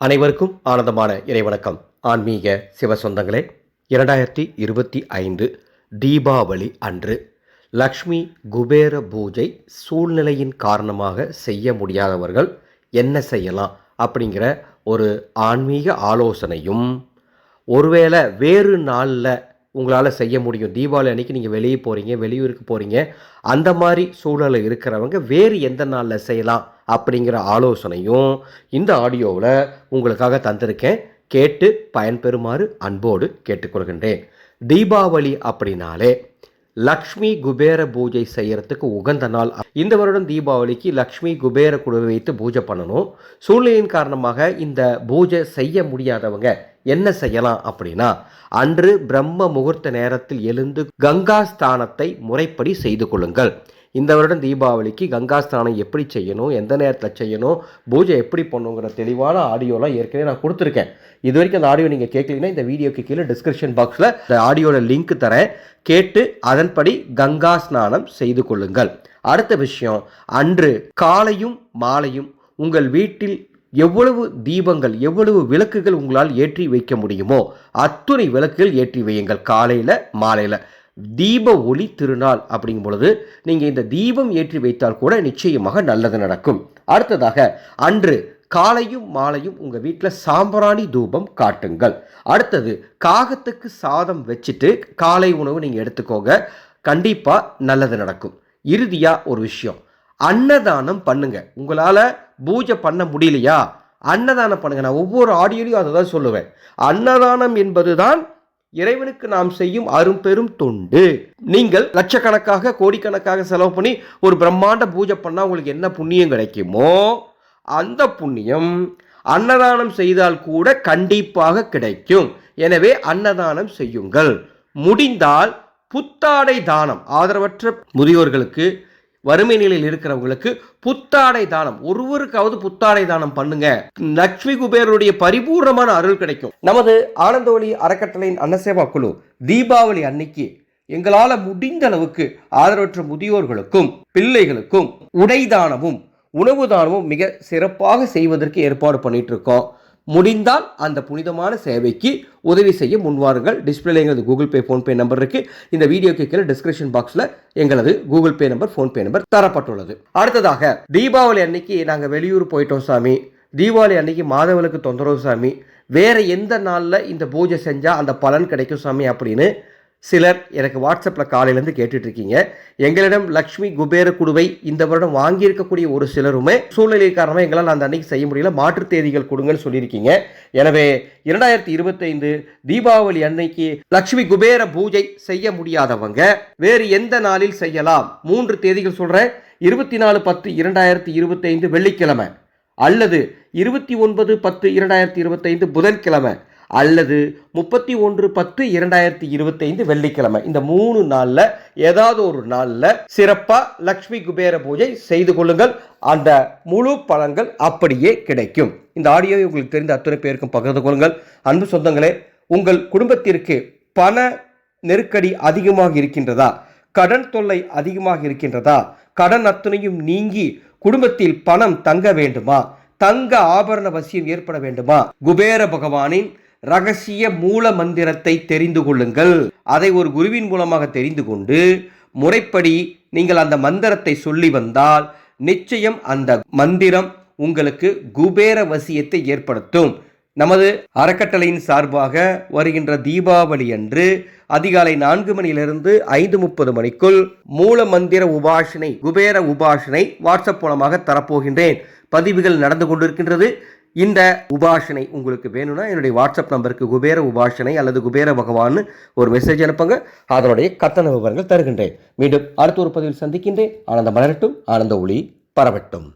அனைவருக்கும் ஆனந்தமான இறைவணக்கம். ஆன்மீக சிவ சொந்தங்களே இரண்டாயிரத்தி இருபத்தி ஐந்து தீபாவளி அன்று லக்ஷ்மி குபேர பூஜை சூழ்நிலையின் காரணமாக செய்ய முடியாதவர்கள் என்ன செய்யலாம் அப்படிங்கிற ஒரு ஆன்மீக ஆலோசனையும் ஒருவேளை வேறு நாளில் உங்களால் செய்ய முடியும். தீபாவளி அன்னைக்கு நீங்கள் வெளியே போகிறீங்க வெளியூருக்கு போகிறீங்க அந்த மாதிரி சூழலில் இருக்கிறவங்க வேறு எந்த நாளில் செய்யலாம் அப்படிங்கிற ஆலோசனையும் இந்த ஆடியோவில் உங்களுக்காக தந்திருக்கேன். கேட்டு பயன்பெறுமாறு அன்போடு கேட்டுக்கொள்கின்றேன். தீபாவளி அப்படின்னாலே லக்ஷ்மி குபேர பூஜை செய்கிறதுக்கு உகந்த நாள். இந்த வருடம் தீபாவளிக்கு லக்ஷ்மி குபேர குழுவை வைத்து பூஜை பண்ணணும். சூழ்நிலையின் காரணமாக இந்த பூஜை செய்ய முடியாதவங்க என்ன செய்யலாம் அப்படின்னா அன்று பிரம்ம முகூர்த்த நேரத்தில் எழுந்து கங்கா ஸ்தானத்தை முறைப்படி செய்து கொள்ளுங்கள். இந்த வருடம் தீபாவளிக்கு கங்கா ஸ்நானம் எப்படி செய்யணும் எந்த நேரத்தில் செய்யணும் பூஜை எப்படி பண்ணுங்கிற தெளிவான ஆடியோலாம் ஏற்கனவே நான் கொடுத்துருக்கேன். இது வரைக்கும் அந்த ஆடியோ நீங்கள் கேட்கலீங்கன்னா இந்த வீடியோக்கு கீழே டிஸ்கிரிப்ஷன் பாக்ஸில் இந்த ஆடியோட லிங்க் தரேன். கேட்டு அதன்படி கங்கா ஸ்நானம் செய்து கொள்ளுங்கள். அடுத்த விஷயம் அன்று காலையும் மாலையும் உங்கள் வீட்டில் எவ்வளவு தீபங்கள் எவ்வளவு விளக்குகள் உங்களால் ஏற்றி வைக்க முடியுமோ அத்துணை விளக்குகள் ஏற்றி வையுங்கள். காலையில் மாலையில். தீப ஒளி திருநாள் அப்படிங்கும் பொழுது நீங்கள் இந்த தீபம் ஏற்றி வைத்தால் கூட நிச்சயமாக நல்லது நடக்கும். அடுத்ததாக அன்று காலையும் மாலையும் உங்கள் வீட்டில் சாம்பிராணி தூபம் காட்டுங்கள். அடுத்தது காகத்துக்கு சாதம் வச்சுட்டு காலை உணவு நீங்கள் எடுத்துக்கோங்க. கண்டிப்பாக நல்லது நடக்கும். இறுதியாக ஒரு விஷயம் அன்னதானம் பண்ணுங்க. உங்களால் பூஜை பண்ண முடியலையா? அன்னதானம் பண்ணுங்க. நான் ஒவ்வொரு ஆடியோலையும் அதை தான் சொல்லுவேன். அன்னதானம் என்பது தான் இறைவனுக்கு நாம் செய்யும் அரும் பெரும் தொண்டு. நீங்கள் லட்சக்கணக்காக கோடிக்கணக்காக செலவு பண்ணி ஒரு பிரம்மாண்ட பூஜை பண்ணால் உங்களுக்கு என்ன புண்ணியம் கிடைக்குமோ அந்த புண்ணியம் அன்னதானம் செய்தால் கூட கண்டிப்பாக கிடைக்கும். எனவே அன்னதானம் செய்யுங்கள். முடிந்தால் புத்தாடை தானம். ஆதரவற்ற முதியோர்களுக்கு வறுமை நிலையில் இருக்கிறவங்களுக்கு புத்தாடை தானம். ஒருவருக்காவது புத்தாடை தானம் பண்ணுங்க. லட்சுமி குபேரருடைய பரிபூர்ணமான அருள் கிடைக்கும். நமது ஆனந்தவழி அறக்கட்டளையின் அன்னசேவா குழு தீபாவளி அன்னைக்கு எங்களால் முடிந்த அளவுக்கு ஆதரவற்ற முதியோர்களுக்கும் பிள்ளைகளுக்கும் உடை தானமும் உணவு தானமும் மிக சிறப்பாக செய்வதற்கு ஏற்பாடு பண்ணிட்டு இருக்கோம். முடிந்தால் அந்த புனிதமான சேவைக்கு உதவி செய்ய முன்வாருங்கள். டிஸ்பிளேல எங்களது கூகுள் பே ஃபோன்பே நம்பர் இருக்கு. இந்த வீடியோக்கு கீழே டிஸ்கிரிப்ஷன் பாக்ஸில் எங்களது Google Pay number PhonePe number தரப்பட்டுள்ளது. அடுத்ததாக தீபாவளி அன்னைக்கு நாங்கள் வெளியூர் போயிட்டோம் சாமி. தீபாவளி அன்னைக்கு மாதவளுக்கு தொந்தரவு சாமி. வேற எந்த நாளில் இந்த பூஜை செஞ்சால் அந்த பலன் கிடைக்கும் சாமி அப்படின்னு சிலர் எனக்கு வாட்ஸ்அப்பில் காலையிலேருந்து கேட்டுட்ருக்கீங்க. எங்களிடம் லக்ஷ்மி குபேர குடுவை இந்த வருடம் வாங்கியிருக்கக்கூடிய ஒரு சிலருமே சூழ்நிலை காரணமாக எங்களால் அந்த அன்னைக்கு செய்ய முடியல. மாற்றுத் தேதிகள் கொடுங்கன்னு சொல்லியிருக்கீங்க. எனவே இரண்டாயிரத்தி இருபத்தைந்து தீபாவளி அன்னைக்கு லக்ஷ்மி குபேர பூஜை செய்ய முடியாதவங்க வேறு எந்த நாளில் செய்யலாம்? மூன்று தேதிகள் சொல்கிறேன் இருபத்தி நாலு பத்து இரண்டாயிரத்தி இருபத்தைந்து வெள்ளிக்கிழமை அல்லது இருபத்தி ஒன்பது பத்து இரண்டாயிரத்தி இருபத்தைந்து புதன்கிழமை அல்லது முப்பத்தி ஒன்று பத்து இரண்டாயிரத்தி இருபத்தைந்து வெள்ளிக்கிழமை. இந்த மூணு நாளில் ஏதாவது ஒரு நாளில் சிறப்பாக லக்ஷ்மி குபேர பூஜை செய்து கொள்ளுங்கள். அந்த முழு பலன்கள் அப்படியே கிடைக்கும். இந்த ஆடியோவை உங்களுக்கு தெரிந்த அத்தனை பேருக்கும் பகிர்ந்து கொள்ளுங்கள். அன்பு சொந்தங்களே உங்கள் குடும்பத்திற்கு பண நெருக்கடி அதிகமாக இருக்கின்றதா? கடன் தொல்லை அதிகமாக இருக்கின்றதா? கடன் அத்தனையும் நீங்கி குடும்பத்தில் பணம் தங்க வேண்டுமா? தங்க ஆபரண வசியம் ஏற்பட வேண்டுமா? குபேர பகவானின் ரகசிய மூல மந்திரத்தை தெரிந்து கொள்ளுங்கள். அதை ஒரு குருவின் மூலமாக தெரிந்து கொண்டு முறைப்படி நீங்கள் அந்த மந்திரத்தை சொல்லி வந்தால் நிச்சயம் அந்த மந்திரம் உங்களுக்கு குபேர வசியத்தை ஏற்படுத்தும். நமது அறக்கட்டளையின் சார்பாக வருகின்ற தீபாவளி அன்று அதிகாலை நான்கு மணியிலிருந்து ஐந்து முப்பது மணிக்குள் மூல மந்திர உபாசனை குபேர உபாசனை வாட்ஸ்அப் மூலமாக தரப்போகின்றேன். பதிவுகள் நடந்து கொண்டிருக்கின்றது. இந்த உபாஷனை உங்களுக்கு வேணும்னா என்னுடைய வாட்ஸ்அப் நம்பருக்கு குபேர உபாஷனை அல்லது குபேர பகவான் ஒரு மெசேஜ் அனுப்புங்க. அதனுடைய கட்டண விவரங்கள் தருகின்றேன். மீண்டும் அடுத்த ஒரு பதிவில் சந்திக்கின்றேன். ஆனந்த மலரட்டும். ஆனந்த ஒளி பரவட்டும்.